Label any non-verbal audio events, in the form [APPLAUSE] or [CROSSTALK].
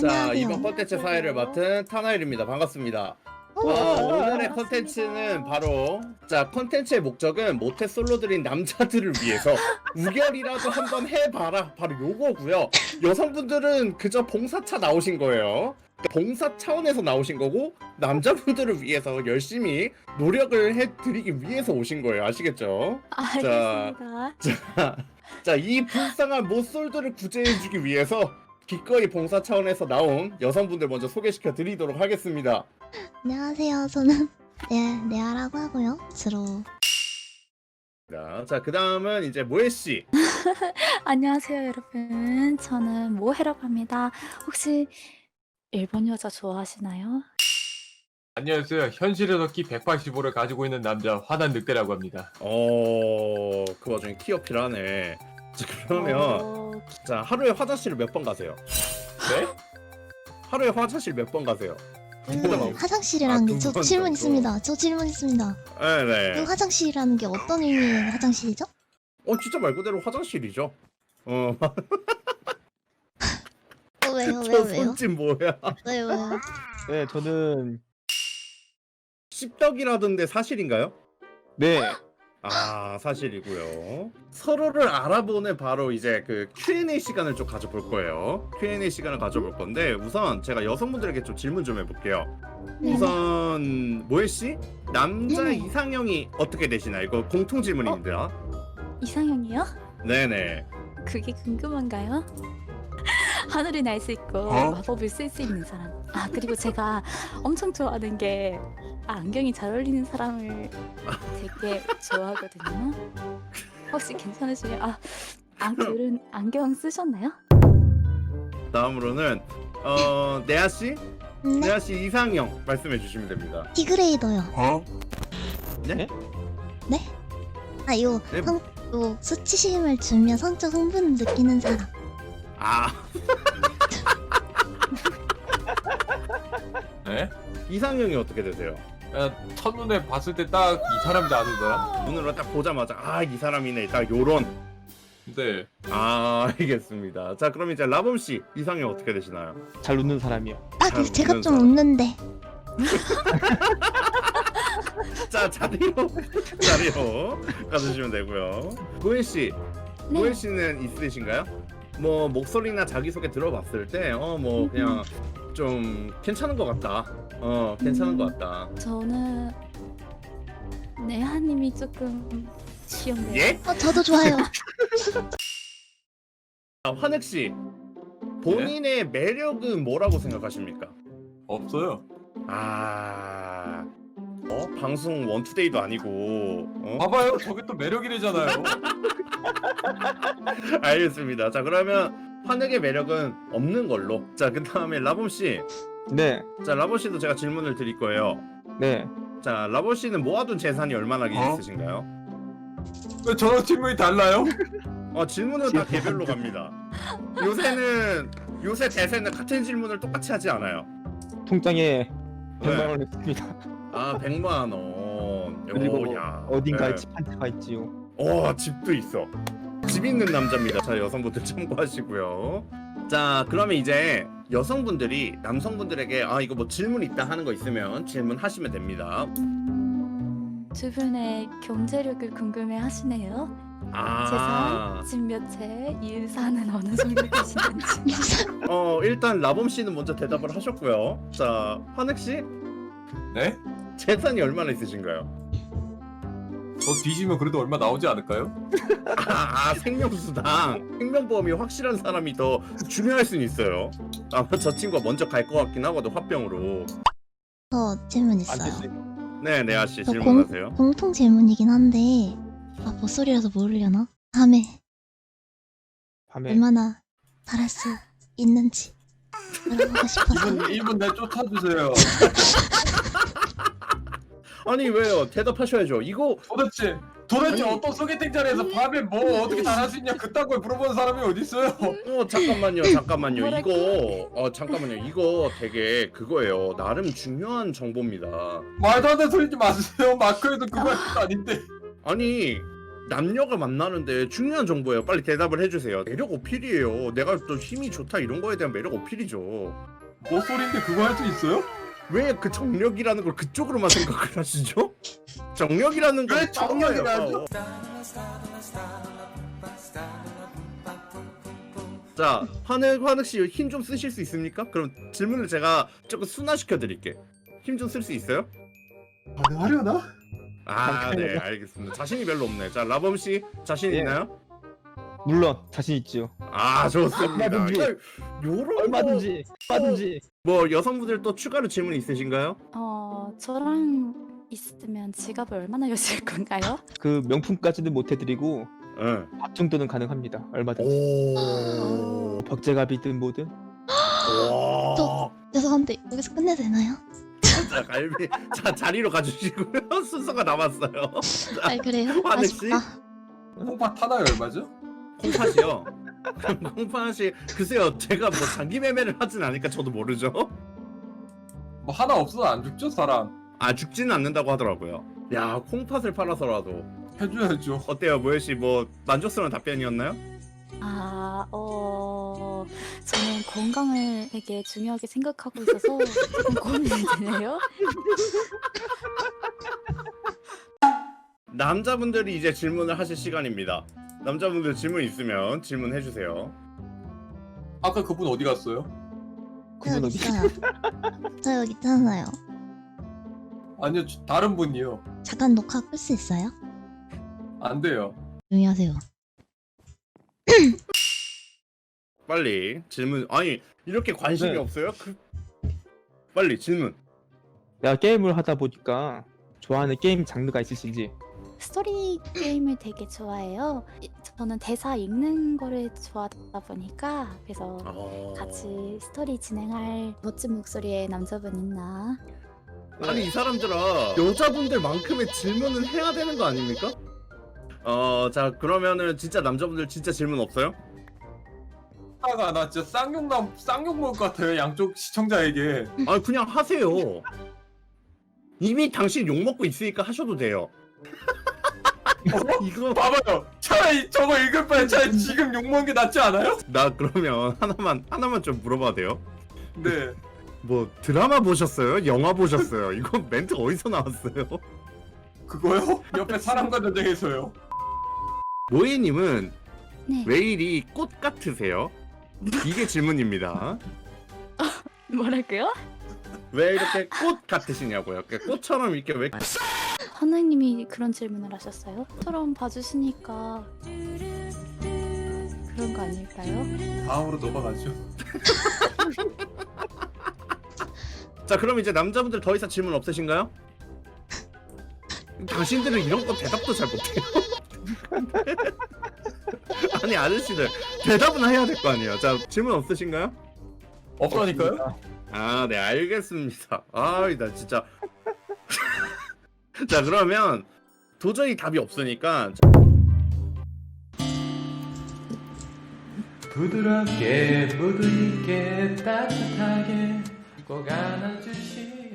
자 안녕하세요. 이번 컨텐츠 사회를 맡은 타나일입니다. 반갑습니다. 어, 오늘의 컨텐츠는 바로 자 컨텐츠의 목적은 모태 솔로들인 남자들을 위해서 [LAUGHS] 우결이라도 한번 해봐라. 바로 요거고요. 여성분들은 그저 봉사차 나오신 거예요. 봉사 차원에서 나오신 거고 남자분들을 위해서 열심히 노력을 해드리기 위해서 오신 거예요. 아시겠죠? 알겠습니다. 자, 이 불쌍한 모쏠들을 구제해주기 위해서 기꺼이 봉사 차원에서 나온 여성분들 먼저 소개시켜 드리도록 하겠습니다. 안녕하세요. 저는 네 레아라고 하고요. 주로 자, 그 다음은 이제 모에 씨. [LAUGHS] 안녕하세요 여러분 저는 모해라고 합니다 혹시 일본 여자 좋아하시나요? 안녕하세요. 현실에서 키 185를 가지고 있는 남자 화난 늑대라고 합니다. 어, 그 와중에 키 어필하네. 자, 그러면 어, 자 하루에 화장실을 몇 번 가세요? 네? 하루에 화장실 몇 번 가세요? 그 화장실이라는 아, 게 저 두번 질문 정도. 있습니다. 저 질문 있습니다. 네, 그 네. 화장실이라는 게 어떤 의미의 화장실이죠? 어, 진짜 말 그대로 화장실이죠. 어, 어, 왜요? [LAUGHS] 저 왜요? 왜요? 손짓 뭐야? 왜요? 왜요? 네, 저는 씹덕이라던데 사실인가요? 네, 아 사실이고요. 서로를 알아보는 바로 이제 그 Q&A 시간을 좀 가져볼 거예요. Q&A 시간을 가져볼 건데 우선 제가 여성분들에게 좀 질문 좀 해볼게요. 네. 우선 모에 씨 남자 네네. 이상형이 어떻게 되시나요? 이거 공통 질문입니다. 이상형이요? 네네. 그게 궁금한가요? 하늘을 날 수 있고 어? 마법을 쓸 수 있는 사람 아 그리고 제가 엄청 좋아하는 게 아, 안경이 잘 어울리는 사람을 되게 좋아하거든요 혹시 괜찮으시면 아, 아 그런 안경 쓰셨나요? 다음으로는 어 네아 씨, 네. 네아 씨 이상형 말씀해 주시면 됩니다. 디그레이더요. 어? 네? 아, 요, 네. 성, 요 수치심을 주며 성적 흥분을 느끼는 사람. 아 [LAUGHS] 네? 이상형이 어떻게 되세요? 야, 첫눈에 봤을 때 딱 이 사람이 나누더라. 눈으로 딱 보자마자 아 이 사람이네 딱 요런 네. 아 알겠습니다. 자 그럼 이제 라범 씨 이상형 어떻게 되시나요? 잘 웃는 사람이요. 아, 잘 근데 제가 웃는 좀 사람. 웃는데. [LAUGHS] 자 자리로 자리로 가주시면 되고요. 고현 씨, 네. 고현 씨는 있으신가요? 뭐 목소리나 자기 소개 들어봤을 때 어 뭐 그냥 좀 괜찮은 것 같다. 어 괜찮은 것 같다. 저는 네하님이 조금 귀엽네요. 예? 어, 저도 좋아요. 아, 환흑 씨 본인의 매력은 뭐라고 생각하십니까? 없어요. 아. 어? 방송 원투데이도 아니고 어? 봐봐요. 저게 또 매력이래잖아요. [LAUGHS] [LAUGHS] 알겠습니다. 자 그러면 환흑의 매력은 없는 걸로. 자 그 다음에 라범 씨. 네, 자 라범 씨도 제가 질문을 드릴 거예요. 네. 자 라범 씨는 모아둔 재산이 얼마나 어? 있으신가요? 왜 저랑 질문이 달라요? 어 질문은 다 개별로 갑니다. 요새는 요새 대세는 같은 질문을 똑같이 하지 않아요. 통장에 네. 100만 원 있습니다. 아 100만 원. 그리고 오, 야. 어딘가에 네. 집 한 채가 있지요. 어 집도 있어. 집 있는 남자입니다. 자 여성분들 [LAUGHS] 참고하시고요. 자 그러면 이제 여성분들이 남성분들에게 아 이거 뭐 질문 있다 하는 거 있으면 질문하시면 됩니다. 음, 두 분의 경제력을 궁금해 하시네요. 아, 재산, 집몇 채, 유산은 어느 정도 되시는지. [LAUGHS] 어 일단 라범 씨는 먼저 대답을 하셨고요. 자 환흑 씨 네? 재산이 얼마나 있으신가요? 저 뒤지면 그래도 얼마 나오지 않을까요? 아, 아 생명수당 생명보험이 확실한 사람이 더 중요할 수는 있어요. 아마 저 친구가 먼저 갈 것 같긴 하거든 화병으로. 저 질문 안 있어요. 네 네아 씨저 질문하세요. 공통 질문이긴 한데, 아, 목소리라서 모르려나? 다음에 밤에 얼마나 잘할 수 있는지 알아보고 [LAUGHS] 싶어서. 1분, 1분 내 쫓아주세요. [LAUGHS] 아니 왜요? 대답하셔야죠. 이거 도대체 도대체 아니. 어떤 소개팅 자리에서 밤에 뭐 어떻게 잘할 수 있냐 그딴 걸 물어보는 사람이 어디 있어요? 어 잠깐만요 잠깐만요 뭐랄까? 이거 어 잠깐만요 이거 되게 그거예요 나름 중요한 정보입니다 말도 안 되는 소리 좀 마세요. 마크에도 그거 아닌데. 아니 남녀가 만나는데 중요한 정보예요. 빨리 대답을 해주세요. 매력 어필이에요. 내가 또 힘이 좋다 이런 거에 대한 매력 어필이죠. 뭐 소리인데 그거 할 수 있어요? 왜 그 정력이라는 걸 그쪽으로만 생각을 [LAUGHS] 하시죠? 정력이라는 걸왜 정력이라죠? 자, 환흑 환흑 씨 힘 좀 쓰실 수 있습니까? 그럼 질문을 제가 조금 순화시켜 드릴게. 힘 좀 쓸 수 있어요? 가능하려나? 아, 네, 알겠습니다. 자신이 별로 없네. 자, 라범 씨 자신 예. 있나요? 물론 자신 있지요. 아, 좋습니다. 얼마든지. 요런 얼마든지 얼마든지. 뭐, 뭐 여성분들 또 추가로 질문 있으신가요? 어 저랑 있으면 지갑을 얼마나 여실 건가요? 그 명품까지는 못 해드리고 응. 밥 정도는 가능합니다. 얼마든지. 오. 벽제갑이든 뭐든. 와. 또- 죄송한데 여기서 끝내도 되나요? 자, 갈비. 자, 자리로 가주시고요. [LAUGHS] 순서가 남았어요. 아 그래요? [LAUGHS] 화내 씨? 아쉽다. 콩팥 하나에 얼마죠? 콩팥이요. [LAUGHS] 콩팥이 글쎄요. 제가 뭐 장기 매매를 하진 않으니까 저도 모르죠. 뭐 하나 없어도 안 죽죠 사람 아 죽지는 않는다고 하더라고요. 야 콩팥을 팔아서라도 해줘야죠 어때요, 모현 씨? 뭐 만족스러운 답변이었나요? 아, 어, 저는 건강을 되게 중요하게 생각하고 있어서 조금 고민이 되네요. [LAUGHS] 남자분들이 이제 질문을 하실 시간입니다. 남자분들 질문 있으면 질문해 주세요. 아까 그분 어디 갔어요? 저 그분 여기 어디? 있어요. 저 여기 있잖아요. 아니요 저- 다른 분이요 잠깐 녹화 끌 수 있어요? 안 돼요 조용히 하세요. [CLEARS THROAT] 빨리 질문. 아니 이렇게 관심이 네. 없어요? 그... 빨리 질문. 내가 게임을 하다 보니까 좋아하는 게임 장르가 있으신지. 스토리 게임을 되게 좋아해요. 이- 저는 대사 읽는 거를 좋아하다 보니까 그래서 어... 같이 스토리 진행할 멋진 목소리의 남자분 있나? 아니 이 사람들아 여자분들만큼의 질문은 해야 되는 거 아닙니까? 어, 자 그러면은 진짜 남자분들 진짜 질문 없어요? 하다가 나 진짜 쌍욕 남 쌍욕 먹을 것 같아요 양쪽 시청자에게 아니 그냥 하세요. 이미 당신 욕 먹고 있으니까 하셔도 돼요. 이거 봐봐요 차라리 저거 읽을 바에 차라리 지금 욕 먹는 게 낫지 않아요? 나 그러면 하나만 하나만 좀 물어봐도 돼요? 네 뭐 드라마 보셨어요? 영화 보셨어요? 이거 멘트 어디서 나왔어요? 그거요? 옆에 사람과 전쟁에서요 모이님은 네. 왜 이리 꽃 같으세요? 이게 질문입니다. 뭐라고요? 왜 이렇게 꽃 같으시냐고요? 그러니까 꽃처럼 이렇게 왜 하나님이 그런 질문을 하셨어요? 처럼 봐주시니까 그런 거 아닐까요? 다음으로 넘어가죠 [LAUGHS] 자 그럼 이제 남자분들 더 이상 질문 없으신가요? 당신들은 이런 거 대답도 잘 못해요. [LAUGHS] 아니 아저씨들 대답은 해야 될 거 아니에요. 자 질문 없으신가요? 없다니까요? 아 네 알겠습니다. 아이 나 진짜 [LAUGHS] 자 그러면 도저히 답이 없으니까 부드럽게 부드럽게 따뜻하게 꼭 안아주시